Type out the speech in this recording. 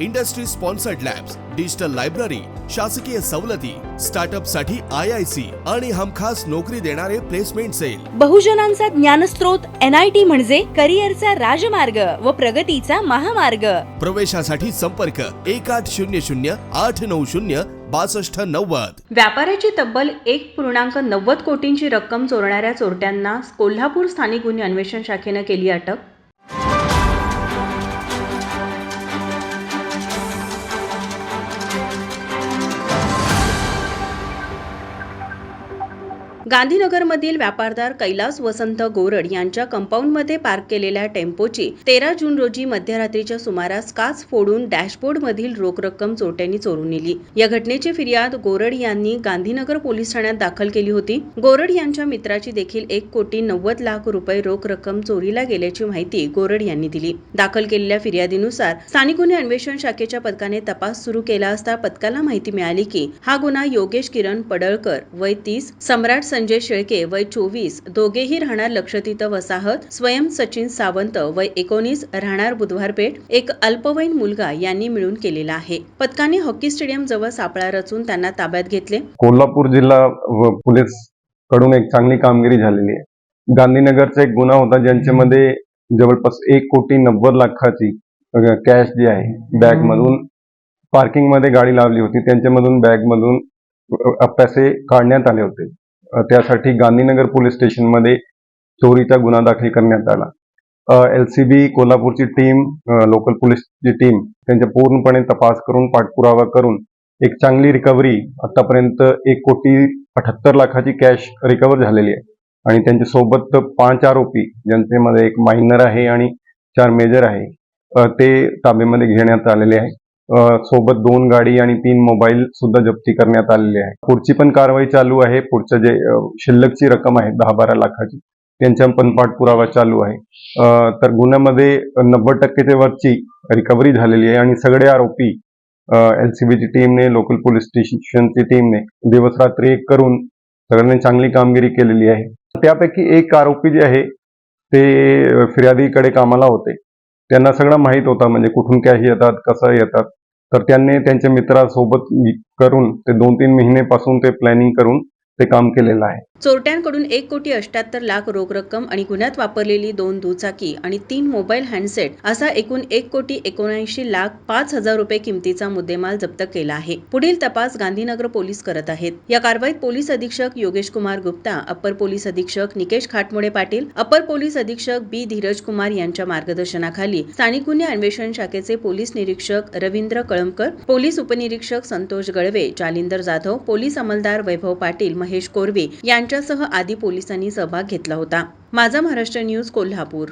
industry sponsored labs digital library शासकीय सवलती स्टार्टअपसाठी I I C आणि हमखास नोकरी देणारे प्लेसमेंट सेल. बहुजनांचा ज्ञानस्रोत एन आय टी म्हणजे करिअरचा राजमार्ग व प्रगतीचा महामार्ग. प्रवेशासाठी संपर्क एक आठ शून्य शून्य आठ नऊ शून्य बासष्ट नव्वद. व्यापाऱ्याची तब्बल एक पूर्णांक नव्वद कोटींची रक्कम चोरणाऱ्या चोरट्यांना कोल्हापूर स्थानिक गुन्हे अन्वेषण शाखेनं केली अटक. गांधीनगरमधील व्यापारदार कैलास वसंत गोरड यांच्या कंपाऊंडमध्ये पार्क केलेल्या टेम्पोची तेरा जून रोजी मध्यरात्रीच्या सुमारास काच फोडून डॅशबोर्डमधील रोख रक्कम चोरट्यांनी चोरून नेली. या घटनेची फिर्याद गोरड यांनी गांधीनगर पोलीस ठाण्यात दाखल केली होती. गोरड यांच्या मित्राची देखील एक कोटी नव्वद लाख रुपये रोख रक्कम चोरीला गेल्याची माहिती गोरड यांनी दिली. दाखल केलेल्या फिर्यादीनुसार स्थानिक गुन्हे अन्वेषण शाखेच्या पथकाने तपास सुरू केला असता पथकाला माहिती मिळाली की हा गुन्हा योगेश किरण पडळकर वय तीस सम्राट संजय शेळके वय चोवीस दोघेही राहणार लक्षतीत वसाहत स्वयं सचिन सावंत वय एकोणीस राहणार बुधवारपेठ. एक अल्पवयीन मुलगा यांनी मिळून केलेला आहे. पथकाने हॉकी स्टेडियम जवळ सापळा रचून त्यांना ताब्यात घेतले. कोल्हापूर जिल्हा पोलीसकडून एक चांगली कामगिरी झालेली आहे. गांधीनगरचा एक गुन्हा होता ज्यांच्यामध्ये जवळपास एक कोटी नव्वद लाखाची कॅश जी आहे बॅग मधून पार्किंगमध्ये गाडी लावली होती. त्यांच्यामधून बॅग मधून पैसे काढण्यात आले होते. त्यासाठी गांधीनगर पोलीस स्टेशनमध्ये चोरीचा गुन्हा दाखल करण्यात आला. एल सी बी कोल्हापूरची टीम लोकल पोलीसची टीम त्यांच्या पूर्णपणे तपास करून पाठपुरावा करून एक चांगली रिकव्हरी आतापर्यंत एक कोटी अठ्याहत्तर लाखाची कॅश रिकव्हर झालेली आहे. आणि त्यांच्यासोबत पाच आरोपी ज्यांच्यामध्ये एक मायनर आहे आणि चार मेजर आहे ते ताब्यामध्ये घेण्यात आलेले आहे. सोबत दोन गाडी आणि तीन मोबाईल सुद्धा जप्ती करण्यात आलेले आहे. पुढची पण कारवाई चालू आहे. पुढचं जे शिल्लकची रक्कम आहे दहा बारा लाखाची त्यांच्या पण पाठपुरावा चालू आहे. तर गुन्ह्यामध्ये नव्वद टक्के वरची रिकव्हरी झालेली आहे आणि सगळे आरोपी एलसीबीची टीमने लोकल पोलीस स्टेशनची टीमने दिवस रात्री एक करून सगळ्यांनी चांगली कामगिरी केलेली आहे. त्यापैकी एक आरोपी जे आहे ते फिर्यादीकडे कामाला होते. त्यांना सगळं माहीत होता म्हणजे कुठून कॅश येतात कसं येतात. तर त्यांनी त्यांच्या मित्रासोबत करून ते दोन तीन महिनेपासून ते प्लॅनिंग करून ते काम केलेलं आहे. चोरट्यांकडून एक कोटी अष्ट्याहत्तर लाख रोख रक्कम आणि गुन्ह्यात वापरलेली दोन दुचाकी आणि तीन मोबाईल हँडसेट असा एकूण एक कोटी एकोणऐंशी लाख पाच हजार रुपये किमतीचा मुद्देमाल जप्त केला आहे. पुढील तपास गांधीनगर पोलीस करत आहेत. या कारवाईत पोलीस अधीक्षक योगेश कुमार गुप्ता अप्पर पोलीस अधीक्षक निकेश खाटमोडे पाटील अप्पर पोलीस अधीक्षक बी. धीरज कुमार यांच्या मार्गदर्शनाखाली स्थानिक गुन्हे अन्वेषण शाखेचे पोलीस निरीक्षक रवींद्र कळमकर पोलीस उपनिरीक्षक संतोष गळवे जालिंदर जाधव पोलीस अंमलदार वैभव पाटील महेश कोरवे यांच्यासह आदी पोलिसांनी सहभाग घेतला होता. माझा महाराष्ट्र न्यूज कोल्हापूर.